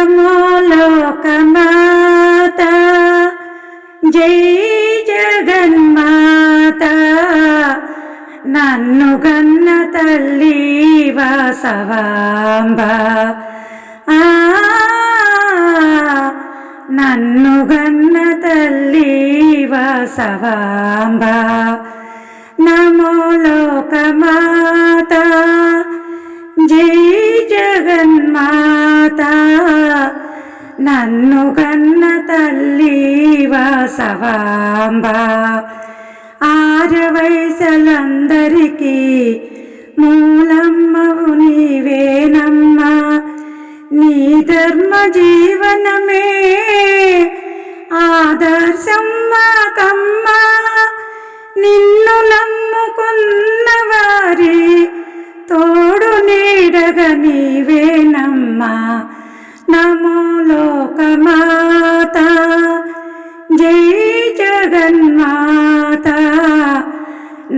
నమో లోకమాత జై జగన్మాత. నన్ను గన్న తల్లి వాసవాంబ. ఆ నన్ను గన్న తల్లి వాసవాంబ. నమో లోకమాత. జై జగన్మాత. నన్ను కన్న తల్లి వాసవాంబ. ఆరవయసలందరికీ మూలమ్మవు నీవేనమ్మా. నీ ధర్మ జీవనమే ఆదర్శం మాకమ్మా నిన్ను నమ్ముకున్న వారి తోడు నీడగ నీవేనమ్మా. నమో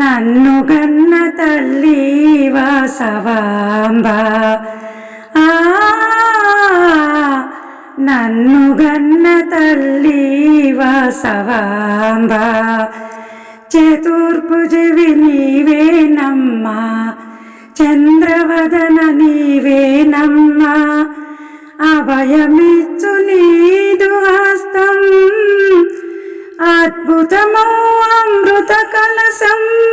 నన్ను గన్న తల్లి వాసవాంబ. ఆ నన్ను గన్న తల్లి వాసవాంబ. చతుర్భుజవి నీవేనమ్మా చంద్రవదన నీవేనమ్మా. అభయమిచ్చు నీదు హస్తం. అద్భుతమో అమృత కలసం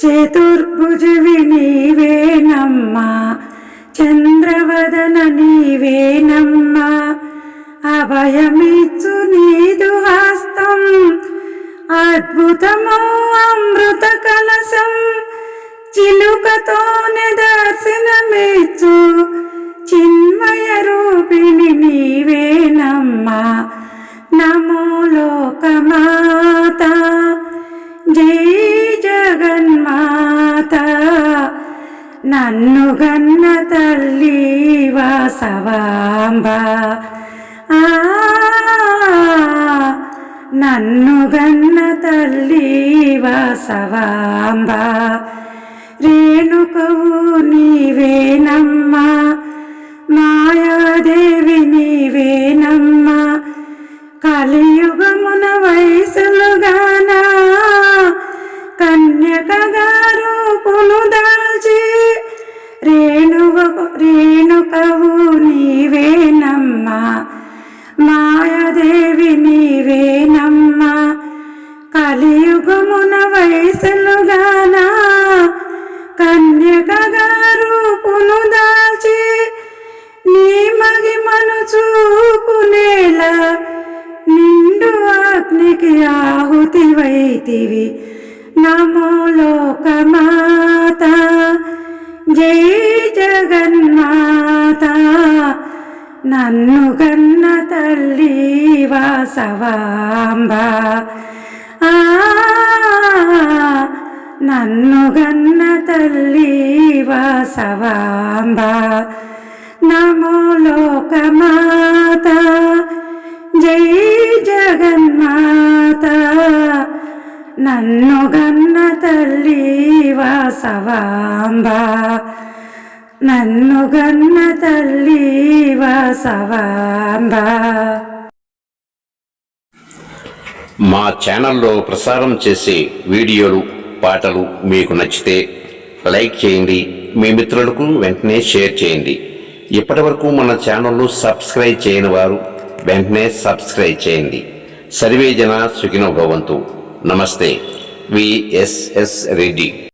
చతుర్భుజవి నీవేనమ్మా చంద్రవదన నీవేనమ్మా అభయమిచ్చు నీదు హస్తం అద్భుతమో అమృత కలసం చిలుకతోనే దర్శనమిచ్చు చిన్మయ రూపిణి నీవేనమ్మా నమో లోకమా నన్ను గన్న తల్లి వాసవాంబ. ఆ నన్ను గన్న తల్లి వాసవాంబ. రేణుకవు నీవేనమ్మా మాయాదేవి నీవేనమ్మా. కలియుగమున కలియుగమున వయసులుగాన కన్యకగా రూపును దాల్చి నీ మగిమను చూపునేల నిండు అగ్నికి ఆహుతి వైతివి. నమో లోకమాత జై జగన్మాత నన్ను కన్న తల్లి వాసవాంబ. నన్ను గన్న తల్లి వాసవాంబ నమో లోకమాత జై జగన్మాత. నన్ను గన్న తల్లి వాసవాంబ నన్ను గన్న తల్లి వాసవాంబ. మా ఛానల్లో ప్రసారం చేసే వీడియోలు పాటలు మీకు నచ్చితే లైక్ చేయండి. మీ మిత్రులకు వెంటనే షేర్ చేయండి. ఇప్పటి వరకు మన ఛానల్ను సబ్స్క్రైబ్ చేయని వారు వెంటనే సబ్స్క్రైబ్ చేయండి. సర్వే జన సుఖినో భవంతు. నమస్తే. V S S Reddy.